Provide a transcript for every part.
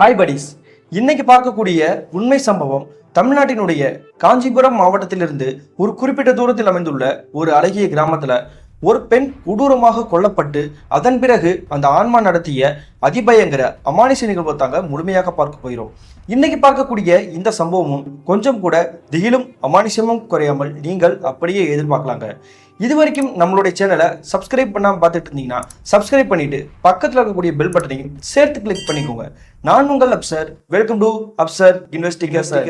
Hi buddies இன்னைக்கு பார்க்கக்கூடிய உண்மை சம்பவம் தமிழ்நாட்டினுடைய காஞ்சிபுரம் மாவட்டத்திலிருந்து ஒரு குறிப்பிட்ட தூரத்தில் அமைந்துள்ள ஒரு அழகிய கிராமத்தில் ஒரு பெண் கொடூரமாக கொல்லப்பட்டு அதன் பிறகு அந்த ஆன்மா நடத்திய அதிபயங்கர அமானுஷ நிகழ்வை தாங்க முழுமையாக பார்க்க போகிறோம். இன்னைக்கு பார்க்கக்கூடிய இந்த சம்பவமும் கொஞ்சம் கூட திகிலும் அமானுஷமும் குறையாமல் நீங்கள் அப்படியே எதிர்பார்க்கலாங்க. இது வரைக்கும் நம்மளுடைய சேனலை சப்ஸ்கிரைப் பண்ணாமல் பார்த்துட்டு இருந்தீங்கன்னா சப்ஸ்கிரைப் பண்ணிட்டு பக்கத்தில் இருக்கக்கூடிய பெல் பட்டனையும் சேர்த்து கிளிக் பண்ணிக்கோங்க. நான் உங்கள் Absar. Welcome to Absar investigation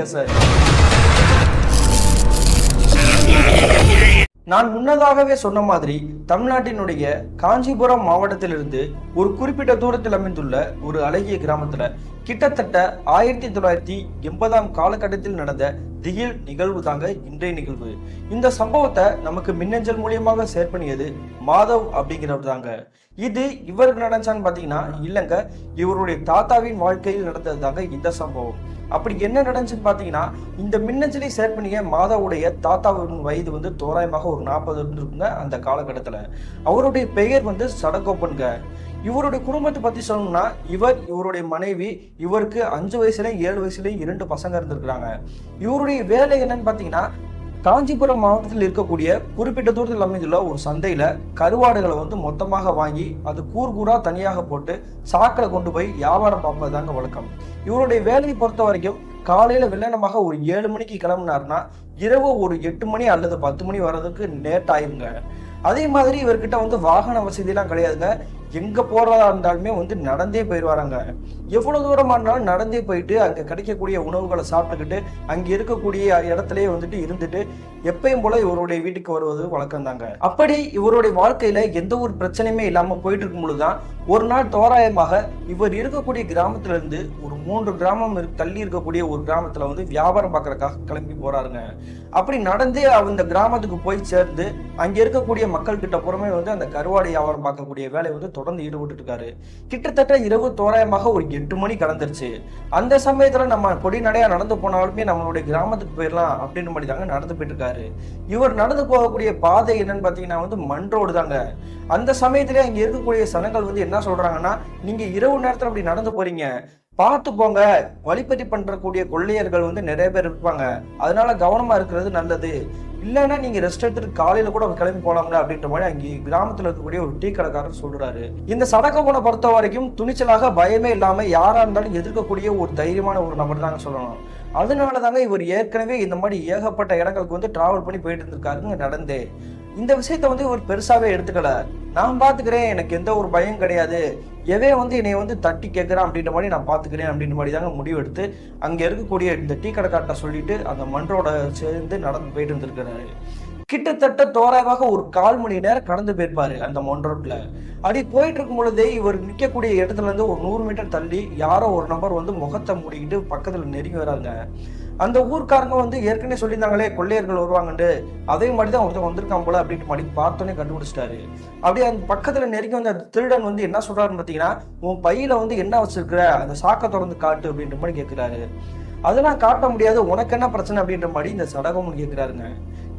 நான் முன்னதாகவே சொன்ன மாதிரி தமிழ்நாட்டினுடைய காஞ்சிபுரம் மாவட்டத்திலிருந்து ஒரு குறிப்பிட்ட தூரத்தில் அமைந்துள்ள ஒரு அழகிய கிராமத்துல கிட்டத்தட்ட ஆயிரத்தி தொள்ளாயிரத்தி எண்பதாம் காலகட்டத்தில் நடந்த திகில் நிகழ்வு தாங்க இன்றைய நிகழ்வு. இந்த சம்பவத்தை நமக்கு மின்னஞ்சல் மூலியமாக ஷேர் பண்ணியது மாதவ் அப்படிங்கிறவர் தாங்க இது இவருக்கு நடந்துச்சான்னு பார்த்தீங்கன்னா இல்லைங்க இவருடைய தாத்தாவின் வாழ்க்கையில் நடந்தது தாங்க இந்த சம்பவம். அப்படி என்ன நடந்துச்சுன்னு பார்த்தீங்கன்னா இந்த மின்னஞ்சலை ஷேர் பண்ணிய மாதாவுடைய தாத்தாவின் வயது வந்து தோராயமாக ஒரு நாற்பது இருந்திருக்குங்க அந்த காலகட்டத்தில். அவருடைய பெயர் வந்து சடகோப்பன்க இவருடைய குடும்பத்தை பற்றி சொல்லணும்னா இவர் இவருடைய மனைவி இவருக்கு அஞ்சு வயசுலேயும் ஏழு வயசுலேயும் இரண்டு பசங்க இருந்திருக்கிறாங்க. இவருடைய வேலை என்னன்னு பார்த்தீங்கன்னா காஞ்சிபுரம் மாவட்டத்தில் இருக்கக்கூடிய குறிப்பிட்ட தூரத்தில் அமைந்துள்ள ஒரு சந்தையில கருவாடுகளை வந்து மொத்தமாக வாங்கி அது கூர் கூறா தனியாக போட்டு சாக்கில் கொண்டு போய் வியாபாரம் பார்ப்பது தாங்க வழக்கம். இவருடைய வேலையை பொறுத்த வரைக்கும் காலையில வெள்ளனமாக ஒரு ஏழு மணிக்கு கிளம்புனாருன்னா இரவு ஒரு எட்டு மணி அல்லது பத்து மணி வர்றதுக்கு லேட் ஆயிருங்க. அதே மாதிரி இவர்கிட்ட வந்து வாகன வசதியெல்லாம் கிடையாதுங்க. எங்கே போகிறதா இருந்தாலுமே வந்து நடந்தே போயிடுவாராங்க. எவ்வளோ தூரமாக இருந்தாலும் நடந்தே போயிட்டு அங்கே கிடைக்கக்கூடிய உணவுகளை சாப்பிட்டுக்கிட்டு அங்கே இருக்கக்கூடிய இடத்துலயே வந்துட்டு இருந்துட்டு எப்பயும் போல இவருடைய வீட்டுக்கு வருவது வழக்கம் தாங்க அப்படி இவருடைய வாழ்க்கையில எந்த ஒரு பிரச்சனையுமே இல்லாமல் போயிட்டு இருக்கும் பொழுதுதான் ஒரு நாள் தோராயமாக இவர் இருக்கக்கூடிய கிராமத்துல இருந்து ஒரு மூன்று கிராமம் இரு- தள்ளி இருக்கக்கூடிய ஒரு கிராமத்துல வந்து வியாபாரம் பார்க்கறதுக்காக கிளம்பி போறாருங்க. அப்படி நடந்தே அந்த கிராமத்துக்கு போய் சேர்ந்து அங்க இருக்கக்கூடிய மக்கள் கிட்ட புறமே வந்து அந்த கருவாடு வியாபாரம் பார்க்கக்கூடிய வேலையை வந்து தொடர்ந்து ஈடுபட்டு இருக்காரு கிட்டத்தட்ட இரவு தோராயமாக ஒரு எட்டு மணி கலந்துருச்சு அந்த சமயத்துல நம்ம கொடிநடையாக நடையா நடந்து போனாலுமே நம்மளுடைய கிராமத்துக்கு போயிடலாம் அப்படின்னு மாதிரி தாங்க நடந்து போயிட்டு இருக்காரு இவர் நடந்து போகக்கூடிய பாதை என்னன்னு பாத்தீங்கன்னா வந்து மண் ரோடு தாங்க. அந்த சமயத்திலே அங்க இருக்கக்கூடிய சனங்கள் வந்து என்ன சொல்றாங்கன்னா நீங்க இரவு நேரத்துல அப்படி நடந்து போறீங்க. பார்த்து போங்க. வழிப்பறி பண்றக்கூடிய கொள்ளையர்கள் வந்து நிறைய பேர் இருப்பாங்க. அதனால கவனமா இருக்கிறது நல்லது. இல்லைன்னா நீங்க ரெஸ்ட் எடுத்துட்டு காலையில கூட கிளம்பி போலாம்ல அப்படின்ற மாதிரி அங்கே கிராமத்துல இருக்கக்கூடிய ஒரு டீ கடைக்காரர் சொல்றாரு. இந்த சடக்கோனை பொறுத்த வரைக்கும் துணிச்சலாக பயமே இல்லாம யாரா இருந்தாலும் எதிர்க்கக்கூடிய ஒரு தைரியமான ஒரு நபர் தாங்க சொல்லணும். அதனால தாங்க இவர் ஏற்கனவே இந்த மாதிரி ஏகப்பட்ட இடங்களுக்கு வந்து டிராவல் பண்ணி போயிட்டு இருந்திருக்காருங்க நடந்தே. இந்த விஷயத்த வந்து இவர் பெருசாவே எடுத்துக்கல. நான் பாத்துக்கிறேன் எனக்கு எந்த ஒரு பயம் கிடையாது. எவே வந்து என்னை வந்து தட்டி கேட்குறான் அப்படின்ற மாதிரி நான் பாத்துக்கிறேன் அப்படின்ற மாதிரி தாங்க முடிவு எடுத்து அங்க இருக்கக்கூடிய இந்த டீ கடைக்கார்ட்ட சொல்லிட்டு அந்த மன்றோட சேர்ந்து நடந்து போயிட்டு இருந்திருக்கிறாரு. கிட்டத்தட்ட தோராயமாக ஒரு கால் மணி நேரம் கடந்து போயிருப்பாரு அந்த மொன்றோட்ல அப்படி போயிட்டு இருக்கும் பொழுதே இவர் நிற்கக்கூடிய இடத்துல இருந்து ஒரு நூறு மீட்டர் தள்ளி யாரோ ஒரு நபர் வந்து முகத்தை மூடிக்கிட்டு பக்கத்துல நெருங்கி வராங்க அந்த ஊர்க்காரங்க வந்து ஏற்கனவே சொல்லியிருந்தாங்களே கொள்ளையர்கள் வருவாங்கன்ட்டு அதே மாதிரி தான் ஒருத்தர் வந்திருக்கான் போல அப்படின்ட்டு மடி பார்த்தோன்னே கண்டுபிடிச்சிட்டாரு. அப்படியே அந்த பக்கத்தில் நெருங்கி வந்த அந்த திருடன் வந்து என்ன சொல்றாருன்னு பார்த்தீங்கன்னா உன் பையில வந்து என்ன வச்சிருக்கிற? அந்த சாக்கை திறந்து காட்டு அப்படின்ற மாதிரி கேட்கிறாரு அதெல்லாம் காட்ட முடியாது. உனக்கு என்ன பிரச்சனை அப்படின்ற மாதிரி இந்த சடகம் கேட்கிறாருங்க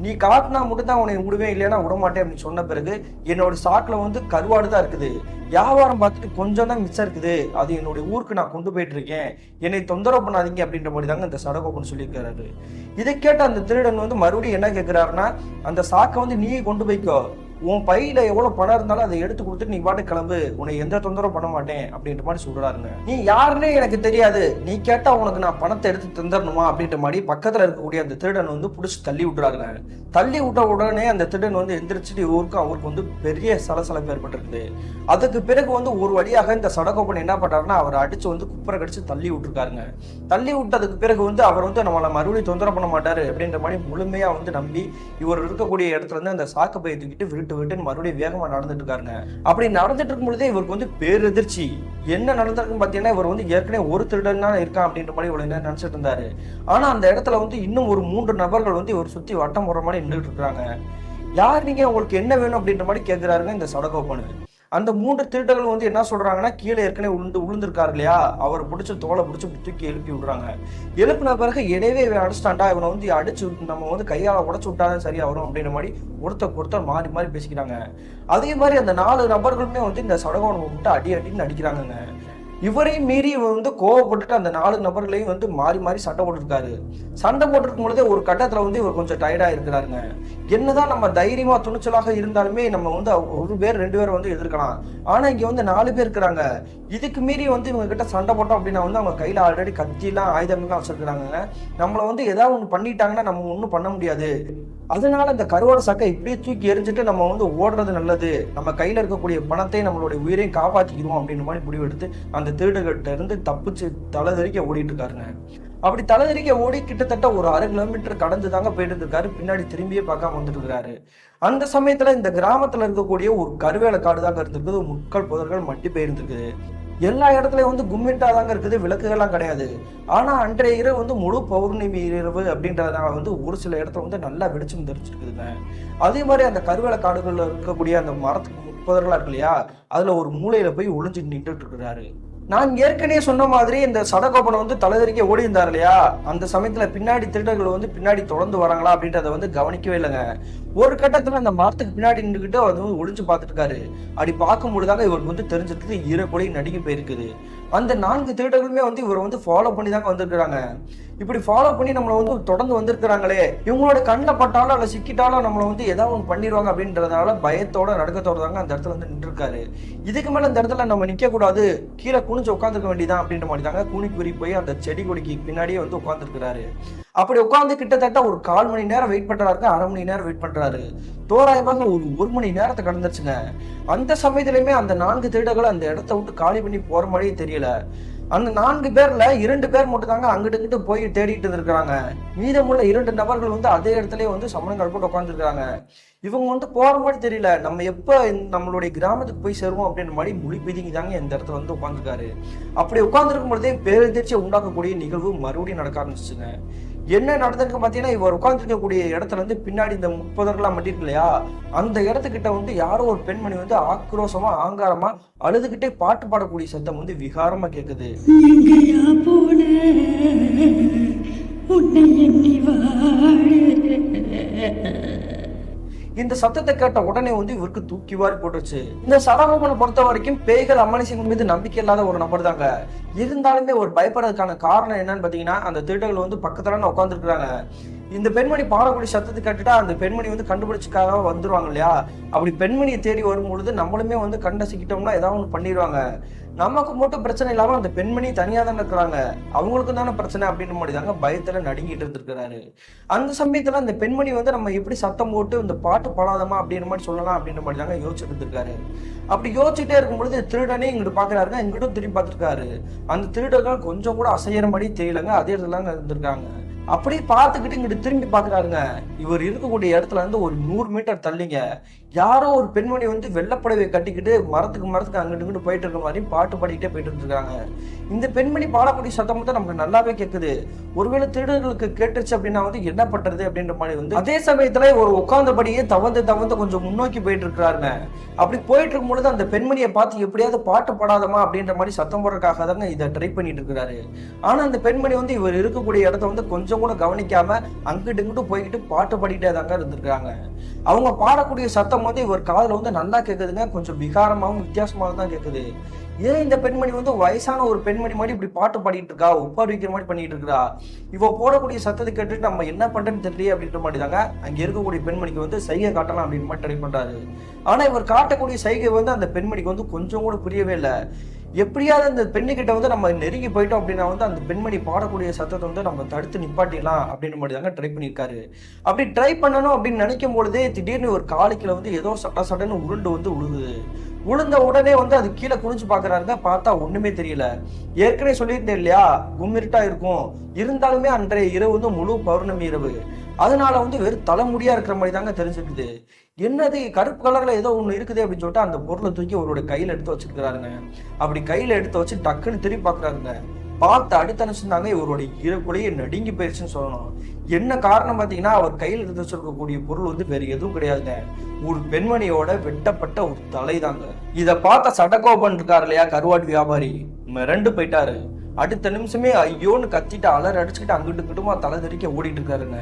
நீ காட்டினா மட்டும் தான் உன்னை விடுவேன் இல்லைன்னா விட மாட்டேன் அப்படின்னு சொன்ன பிறகு என்னோட சாக்குல வந்து கருவாடு தான் இருக்குது. வியாபாரம் பார்த்துட்டு கொஞ்சம் தான் மிச்சம் இருக்குது. அது என்னுடைய ஊருக்கு நான் கொண்டு போயிட்டு இருக்கேன். என்னை தொந்தரவு பண்ணாதீங்க அப்படின்ற மாதிரி தாங்க இந்த சடகோப்பன் சொல்லியிருக்காரு. இதை கேட்ட அந்த திருடன் வந்து மறுபடியும் என்ன கேட்கிறாருன்னா அந்த சாக்கை வந்து நீயே கொண்டு போய்க்கோ. உன் பையில எவ்வளவு பணம் இருந்தாலும் அதை எடுத்து கொடுத்துட்டு நீ பாட்டு கிளம்பு. உன்னை எந்த தொந்தரவும் பண்ண மாட்டேன் அப்படின்ற மாதிரி சொல்றாருங்க. நீ யாருன்னே எனக்கு தெரியாது. நீ கேட்டா உனக்கு நான் பணத்தை எடுத்து தந்துடணுமா அப்படின்ற மாதிரி பக்கத்துல இருக்கக்கூடிய அந்த திருடன் வந்து புடிச்சு தள்ளி விட்டுறாருங்க. தள்ளி விட்ட உடனே அந்த திருடன் வந்து எந்திரிச்சிட்டு இவருக்கும் அவருக்கு வந்து பெரிய சலசலப்பு ஏற்பட்டிருக்குது. அதுக்கு பிறகு வந்து ஒரு வழியாக இந்த சடகோப்பன் என்ன பண்றாருன்னா அவரை அடிச்சு வந்து குப்பரை கடிச்சு தள்ளி விட்டுருக்காருங்க. தள்ளி விட்டதுக்கு பிறகு வந்து அவர் வந்து நம்மளை மறுபடியும் தொந்தரவு பண்ண மாட்டாரு அப்படின்ற மாதிரி முழுமையா வந்து நம்பி இவர் இருக்கக்கூடிய இடத்துல இருந்து அந்த சாக்கு பையை தூக்கிட்டு விட்டு விட்டு மறுபடியும் வேகமா நடந்துட்டு இருக்காருங்க. அப்படி நடந்துட்டு இருக்கும் பொழுதே இவருக்கு வந்து பேரெதிர்ச்சி. என்ன நடந்திருக்குன்னு பார்த்தீங்கன்னா இவர் வந்து ஏற்கனவே ஒரு திருடன் தான் இருக்கான் அப்படின்ற மாதிரி இவ்வளவு நேரம் நினைச்சிட்டு இருந்தாரு. ஆனா அந்த இடத்துல வந்து இன்னும் ஒரு மூன்று நபர்கள் வந்து இவர் சுத்தி வட்டம் போடுற மாதிரி நின்றுட்டு இருக்காங்க. யார் நீங்க உங்களுக்கு என்ன வேணும் அப்படின்ற மாதிரி கேட்கிறாருங்க இந்த சடகோப்பனு அந்த மூன்று திருடர்கள் வந்து என்ன சொல்றாங்கன்னா கீழே ஏற்கனவே உளுந்து உளுந்திருக்காரு இல்லையா? அவர் பிடிச்ச தோலை பிடிச்சி தூக்கி எழுப்பி விடுறாங்க. எழுப்பின பிறகு இடையவே இவன் அடிச்சிட்டான்டா இவனை வந்து அடிச்சு நம்ம வந்து கையால உடச்சு விட்டாதான் சரியா வரும் அப்படின்ற மாதிரி ஒருத்தர் ஒருத்தர் மாறி மாறி பேசிக்கிறாங்க. அதே மாதிரி அந்த நாலு நபர்களுமே வந்து இந்த சடகோணம் விட்டு அடி அடின்னு அடிக்கிறாங்கங்க இவரையும் மீறி இவர் வந்து கோவப்பட்டுட்டு அந்த நாலு நபர்களையும் வந்து மாறி மாறி சண்டை போட்டுருக்காரு. சண்டை போட்டிருக்கும் பொழுதே ஒரு கட்டத்தில் வந்து இவர் கொஞ்சம் டயர்டாக இருக்கிறாருங்க. என்னதான் நம்ம தைரியமாக துணிச்சலாக இருந்தாலுமே நம்ம வந்து ஒரு பேர் ரெண்டு பேர் வந்து எதிர்க்கலாம். ஆனால் இங்கே வந்து நாலு பேர் இருக்கிறாங்க. இதுக்கு மீறி வந்து இவங்க கிட்ட சண்டை போட்டோம் அப்படின்னா வந்து அவங்க கையில் ஆல்ரெடி கத்திலாம் ஆயுதங்கள்லாம் வச்சிருக்காங்க நம்மளை வந்து ஏதாவது ஒன்று பண்ணிட்டாங்கன்னா நம்ம ஒன்றும் பண்ண முடியாது. அதனால இந்த கருவாடு சக்கை இப்படியே தூக்கி எரிஞ்சிட்டு நம்ம வந்து ஓடுறது நல்லது. நம்ம கையில் இருக்கக்கூடிய பணத்தை நம்மளுடைய உயிரையும் காப்பாத்திக்கிறோம் அப்படின்ற மாதிரி முடிவெடுத்து அந்த திருடுகிட்ட இருந்து தப்பிச்சு தலை தெறிக்க ஓடிட்டு இருக்காருங்க. அப்படி தலை தெறிக்க ஓடி கிட்டத்தட்ட ஒரு அரை கிலோமீட்டர் கடந்து தாங்க போயிட்டு இருக்காரு. பின்னாடி திரும்பியே பார்க்காம வந்துட்டு இருக்காரு. அந்த சமயத்துல இந்த கிராமத்துல இருக்கக்கூடிய ஒரு கருவேல காடு தாங்க இருந்திருக்குது. முட்கள் புதர்கள் மட்டி போயிருந்துருக்குது எல்லா இடத்துலயும் வந்து கும்மிட்டா தாங்க இருக்குது. விளக்குகள்லாம் கிடையாது. ஆனா அன்றைய இரவு வந்து முழு பௌர்ணமி இரவு அப்படின்றதுனால வந்து ஒரு சில இடத்துல வந்து நல்லா வெளிச்சம் தெரிஞ்சிருக்குதுங்க. அதே மாதிரி அந்த கருவேல காடுகள்ல இருக்கக்கூடிய அந்த மரத்துக்கு முப்பதர்களா இருக்கு இல்லையா? அதுல ஒரு மூலையில போய் ஒளிஞ்சு நின்றுட்டு இருக்கிறாரு நான் ஏற்கனவே சொன்ன மாதிரி இந்த சடகோபனை வந்து தலைதறிக்க ஓடி இருந்தார் இல்லையா? அந்த சமயத்துல பின்னாடி திருடர்கள் வந்து பின்னாடி தொடர்ந்து வராங்களா அப்படின்றத வந்து கவனிக்கவே இல்லைங்க. ஒரு கட்டத்துல அந்த மரத்துக்கு பின்னாடி நின்றுக்கிட்டு அது வந்து ஒளிஞ்சு பார்த்துட்டு இருக்காரு. அப்படி பார்க்கும் பொழுதாங்க இவருக்கு வந்து தெரிஞ்சிருக்கு ஈரக்கொலை நடிக்க போயிருக்குது. அந்த நான்கு திருடர்களுமே வந்து இவரை வந்து ஃபாலோ பண்ணி தாங்க வந்திருக்கிறாங்க. இப்படி ஃபாலோ பண்ணி நம்மளை வந்து தொடர்ந்து வந்திருக்கிறாங்களே இவங்களோட கண்ணில் பட்டாலும் அல்ல சிக்கிட்டாலும் நம்மளை வந்து ஏதாவது ஒன்று பண்ணிடுவாங்க அப்படின்றதுனால பயத்தோட நடுக்கத்தோட தாங்க அந்த இடத்துல வந்து நின்றுருக்காரு. இதுக்கு மேலே இந்த இடத்துல நம்ம நிற்கக்கூடாது கூடாது கீழே குனிஞ்சு உட்காந்துருக்க வேண்டியதான் அப்படின்ற மாதிரி தாங்க குனி குறி போய் அந்த செடி கொடிக்கு பின்னாடியே வந்து உட்காந்துருக்கிறாரு அப்படி உட்காந்து கிட்டத்தட்ட ஒரு கால் மணி நேரம் வெயிட் பண்றாரு அரை மணி நேரம் வெயிட் பண்றாரு. தோராயமாக ஒரு ஒரு மணி நேரத்தை கடந்துருச்சுங்க. அந்த சமயத்திலயுமே அந்த நான்கு திருடர்கள் அந்த இடத்த விட்டு காலி பண்ணி போற மாதிரியே தெரியல. அந்த நான்கு பேர்ல இரண்டு பேர் மட்டும் தாங்க அங்கிட்டு இங்கிட்டு போய் தேடிட்டு இருக்கிறாங்க மீதமுள்ள இரண்டு நபர்கள் வந்து அதே இடத்துலயே வந்து சமணங்கள் போட்டு உட்காந்துருக்காங்க இவங்க வந்து போற மாதிரி தெரியல. நம்ம எப்ப நம்மளுடைய கிராமத்துக்கு போய் சேருவோம் அப்படின்ற மாதிரி மொழி பிதிங்கி தாங்க இந்த இடத்துல வந்து உட்காந்துருக்காரு அப்படி உட்காந்துருக்கும் பொழுதே பேரதிர்ச்சியை உண்டாக்கக்கூடிய நிகழ்வு மறுபடியும் நடக்க ஆரம்பிச்சுங்க என்ன நடந்திருக்கு பார்த்தீங்கன்னா இவர் உட்காந்துருக்கக்கூடிய இடத்துல இருந்து பின்னாடி இந்த முப்பதர்களாம் மட்டும் இருக்கு இல்லையா அந்த இடத்துக்கிட்ட வந்து யாரோ ஒரு பெண்மணி வந்து ஆக்ரோஷமா ஆங்காரமா அழுதுகிட்டே பாட்டு பாடக்கூடிய சத்தம் வந்து விகாரமா கேட்குது உன்னை எண்ணி வாழ. இந்த சத்தத்தை கேட்ட உடனே வந்து இவருக்கு தூக்கி வாரி போட்டுருச்சு. இந்த சடகோபனை பொறுத்த வரைக்கும் பேய்கள் அம்மனிசிங்க மீது நம்பிக்கை இல்லாத ஒரு நபர் தாங்க. இருந்தாலுமே ஒரு பயப்படுறதுக்கான காரணம் என்னன்னு பாத்தீங்கன்னா அந்த திருடர்கள் வந்து பக்கத்துல உட்காந்துருக்குறாங்க இந்த பெண்மணி பாடக்கூடிய சத்தத்தை கேட்டுட்டா அந்த பெண்மணி வந்து கண்டுபிடிச்சிக்காக வந்துருவாங்க இல்லையா? அப்படி பெண்மணியை தேடி வரும்பொழுது நம்மளுமே வந்து கண்டசிக்கிட்டோம்னா ஏதாவது ஒன்று பண்ணிடுவாங்க. நமக்கு மட்டும் பிரச்சனை இல்லாம அந்த பெண்மணி தனியா தானே இருக்கிறாங்க. அவங்களுக்கு தானே பிரச்சனை அப்படின்னு மாதிரி தாங்க பயத்துல நடுங்கிட்டு இருந்திருக்கிறாரு. அந்த சமயத்துல அந்த பெண்மணி வந்து நம்ம எப்படி சத்தம் போட்டு இந்த பாட்டு பாடாதமா அப்படின்ற மாதிரி சொல்லலாம் அப்படின்ற மாதிரி தாங்க யோசிச்சுட்டு இருந்திருக்காரு. அப்படி யோசிச்சுட்டே இருக்கும் பொழுது திருடனே இங்கிட்டு பாக்குறாருங்க இங்கிட்டும் திரும்பி பார்த்துருக்காரு. அந்த திருடர்கள் கொஞ்சம் கூட அசையற மாதிரி தெரியலங்க அதே இடத்துல இருந்திருக்காங்க. அப்படியே பார்த்துக்கிட்டு இங்கிட்டு திரும்பி பார்க்குறாருங்க. இவர் இருக்கக்கூடிய இடத்துல இருந்து ஒரு நூறு மீட்டர் தள்ளிங்க. யாரோ ஒரு பெண்மணி வந்து வெள்ளப்படவை கட்டிக்கிட்டு மரத்துக்கு மரத்துக்கு அங்கிட்டு இங்கிட்டு போயிட்டு இருக்க மாதிரி பாட்டு பாடிக்கிட்டே போயிட்டு இருக்காங்க இந்த பெண்மணி பாடக்கூடிய சத்தம் தான் நமக்கு நல்லாவே கேட்குது ஒருவேளை திருடர்களுக்கு கேட்டுச்சு அப்படின்னா வந்து என்ன பண்றது அப்படின்ற மாதிரி வந்து அதே சமயத்துல ஒரு உட்கார்ந்தபடியே தவந்து தவந்து கொஞ்சம் முன்னோக்கி போயிட்டு இருக்கிறாருங்க. அப்படி போயிட்டு இருக்கும் பொழுது அந்த பெண்மணியை பார்த்து எப்படியாவது பாட்டு பாடாதமா அப்படின்ற மாதிரி சத்தம் போடுறதுக்காக தாங்க இதை ட்ரை பண்ணிட்டு இருக்கிறாரு. ஆனா அந்த பெண்மணி வந்து இவர் இருக்கக்கூடிய இடத்த வந்து கொஞ்சம் கொஞ்சம் கூட கவனிக்காம அங்கிட்டு இங்கிட்டு போய்கிட்டு பாட்டு பாடிக்கிட்டே தாங்க இருந்திருக்காங்க. அவங்க பாடக்கூடிய சத்தம் வந்து இவர் காதில் வந்து நல்லா கேட்குதுங்க கொஞ்சம் விகாரமாகவும் வித்தியாசமாக தான் கேட்குது ஏன் இந்த பெண்மணி வந்து வயசான ஒரு பெண்மணி மாதிரி இப்படி பாட்டு பாடிட்டு இருக்கா? ஒப்பாடு வைக்கிற மாதிரி பண்ணிட்டு இருக்கா? இவ போடக்கூடிய சத்தத்தை கேட்டுட்டு நம்ம என்ன பண்றேன்னு தெரியல அப்படின்ற மாதிரி தாங்க அங்க இருக்கக்கூடிய பெண்மணிக்கு வந்து சைகை காட்டலாம் அப்படின்னு மாதிரி ட்ரை பண்றாரு. ஆனா இவர் காட்டக்கூடிய சைகை வந்து அந்த பெண்மணிக்கு வந்து கொஞ்சம் கூட புரியவே இல்லை. எப்படியாவது அந்த பெண்ணுக்கிட்ட வந்து நம்ம நெருங்கி போயிட்டோம் அப்படின்னா வந்து அந்த பெண்மணி பாடக்கூடிய சத்தத்தை வந்து நம்ம தடுத்து நிப்பாட்டிடலாம் அப்படின்னு மாதிரி தாங்க ட்ரை பண்ணியிருக்காரு. அப்படி ட்ரை பண்ணணும் அப்படின்னு நினைக்கும் பொழுதே திடீர்னு ஒரு காலுக்கில் வந்து ஏதோ சட்ட சடன்னு உருண்டு வந்து உழுகுது உளுந்த உடனே வந்து அது கீழே குனிஞ்சு பாக்குறாருங்க பார்த்தா ஒண்ணுமே தெரியல. ஏற்கனவே சொல்லியிருந்தேன் இல்லையா? கும்மிருட்டா இருக்கும். இருந்தாலுமே அன்றைய இரவு வந்து முழு பௌர்ணமி இரவு. அதனால வந்து வெறும் தலைமுடியா இருக்கிற மாதிரி தாங்க தெரிஞ்சிருக்குது என்னது கருப்பு கலர்ல ஏதோ ஒண்ணு இருக்குது அப்படின்னு சொல்லிட்டு அந்த பொருளை தூக்கி அவரோட கையில எடுத்து வச்சிருக்கிறாருங்க. அப்படி கையில எடுத்து வச்சு டக்குன்னு திரும்பி பாக்குறாருங்க. பார்த்து அடுத்த நிமிஷம் இவருடைய ஈரக்குலையே நடுங்கி போயிடுச்சுன்னு சொல்லணும். என்ன காரணம் பார்த்தீங்கன்னா அவர் கையில் எடுத்து வச்சிருக்கக்கூடிய பொருள் வந்து வேற எதுவும் கிடையாதுங்க. ஒரு பெண்மணியோட வெட்டப்பட்ட ஒரு தலை தாங்க இதை பார்த்த சடகோபன் இருக்காரு இல்லையா கருவாட்டு வியாபாரி? மிரண்டு போயிட்டாரு. அடுத்த நிமிஷமே ஐயோன்னு கத்திட்டு அலற அடிச்சுக்கிட்டு அங்கிட்டு கிட்டுமா தலை தெரிக்க ஓடிட்டு இருக்காருங்க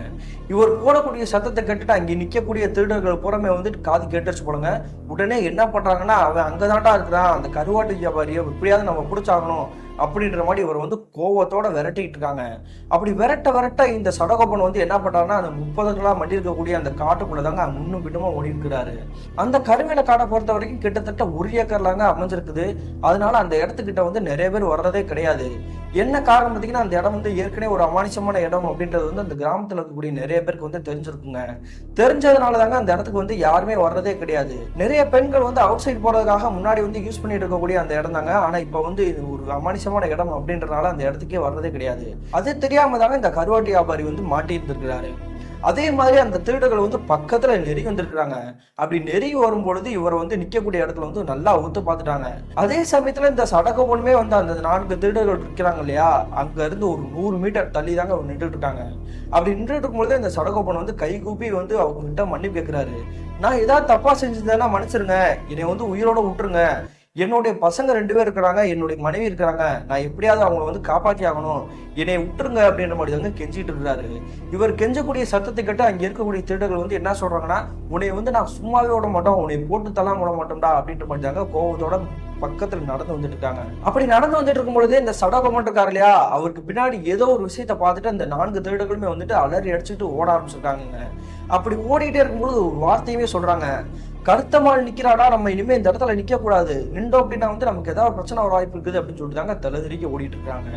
இவர் போடக்கூடிய சத்தத்தை கேட்டுட்டு அங்கே நிற்கக்கூடிய திருடர்கள் புறமே வந்துட்டு காது கேட்டுச்சு போடுங்க உடனே என்ன பண்றாங்கன்னா அவன் அங்கதான்டா இருக்கிறான். அந்த கருவாட்டு வியாபாரியை எப்படியாவது நம்ம பிடிச்சாகணும். அப்படின்ற மாதிரி இவர் வந்து கோவத்தோட விரட்டிட்டு இருக்காங்க. அப்படி விரட்ட விரட்ட இந்த சடகோபன் வந்து என்ன பண்றாருன்னா அந்த முப்பதுகளா மண்டி இருக்கக்கூடிய அந்த காட்டுக்குள்ள தாங்க முன்னும் பின்னுமா ஓடி இருக்கிறாரு அந்த கருவேல காடை பொறுத்த வரைக்கும் கிட்டத்தட்ட ஒரு ஏக்கர்லாங்க அமைஞ்சிருக்குது. அதனால அந்த இடத்துக்கிட்ட வந்து நிறைய பேர் வர்றதே கிடையாது. என்ன காரணம் பார்த்தீங்கன்னா அந்த இடம் வந்து ஏற்கனவே ஒரு அமானுஷமான இடம் அப்படின்றது வந்து அந்த கிராமத்துல இருக்கக்கூடிய நிறைய பேருக்கு வந்து தெரிஞ்சிருக்குங்க. தெரிஞ்சதுனால தாங்க அந்த இடத்துக்கு வந்து யாருமே வர்றதே கிடையாது. நிறைய பெண்கள் வந்து அவுட் சைடு போறதுக்காக முன்னாடி வந்து யூஸ் பண்ணிட்டு இருக்கக்கூடிய அந்த இடம் தாங்க. ஆனா இப்போ வந்து இது ஒரு அமானுஷமான இடம் அப்படின்றனால அந்த இடத்துக்கே வர்றதே கிடையாது. அது தெரியாம தாங்க இந்த கருவாட்டு வியாபாரி வந்து மாட்டி இருந்திருக்கிறாரு அதே மாதிரி அந்த திருடர்கள் வந்து பக்கத்துல நெருங்கி வந்திருக்கிறாங்க. அப்படி நெருங்கி வரும் பொழுது இவர் வந்து நிக்கக்கூடிய இடத்துல வந்து நல்லா ஒத்து பார்த்துட்டாங்க. அதே சமயத்துல இந்த சடகோபனுமே வந்து அந்த நான்கு திருடர்கள் இருக்கிறாங்க இல்லையா? அங்க இருந்து ஒரு நூறு மீட்டர் தள்ளி தாங்க அவர் நின்றுட்டு இருக்காங்க அப்படி நின்றுட்டு இருக்கும்பொழுது இந்த சடகோபன் வந்து கை கூப்பி வந்து அவங்க கிட்ட மன்னிப்பு கேட்கிறாரு நான் ஏதாவது தப்பா செஞ்சிருந்தேன்னா மன்னிச்சிருங்க. என்னை வந்து உயிரோட விட்டுருங்க. என்னுடைய பசங்க ரெண்டு பேர் இருக்கிறாங்க என்னுடைய மனைவி இருக்கிறாங்க. நான் எப்படியாவது அவங்கள வந்து காப்பாற்றி ஆகணும். என்னை விட்டுருங்க அப்படின்ற மாதிரி வந்து கெஞ்சிட்டு இருக்கிறாரு இவர் கெஞ்சக்கூடிய சத்தத்தை கேட்டு அங்கே இருக்கக்கூடிய திருடர்கள் வந்து என்ன சொல்றாங்கன்னா உன்னை வந்து நான் சும்மாவே விட மாட்டோம். உன்னை போட்டு தள்ளாம விட மாட்டோம்டா. அப்படின்ற மாதிரி தாங்க கோபத்தோட பக்கத்துல நடந்து வந்துட்டு இருக்காங்க அப்படி நடந்து வந்துட்டு இருக்கும் பொழுது இந்த சடகமன் இருக்காரு இல்லையா அவருக்கு பின்னாடி ஏதோ ஒரு விஷயத்த பார்த்துட்டு அந்த நான்கு திருடர்களுமே வந்துட்டு அலறி அடிச்சுட்டு ஓட ஆரம்பிச்சிருக்காங்க அப்படி ஓடிட்டே இருக்கும்போது ஒரு வார்த்தையுமே சொல்றாங்க. கருத்தமால் நிக்கிறாடா? நம்ம இனிமே இந்த இடத்துல நிக்க கூடாது நின்றோம் அப்படின்னா வந்து நமக்கு ஏதாவது பிரச்சனை வர வாய்ப்பு இருக்குது அப்படின்னு சொல்லிட்டு தாங்க தலைதிரிக்க ஓடிட்டு இருக்காங்க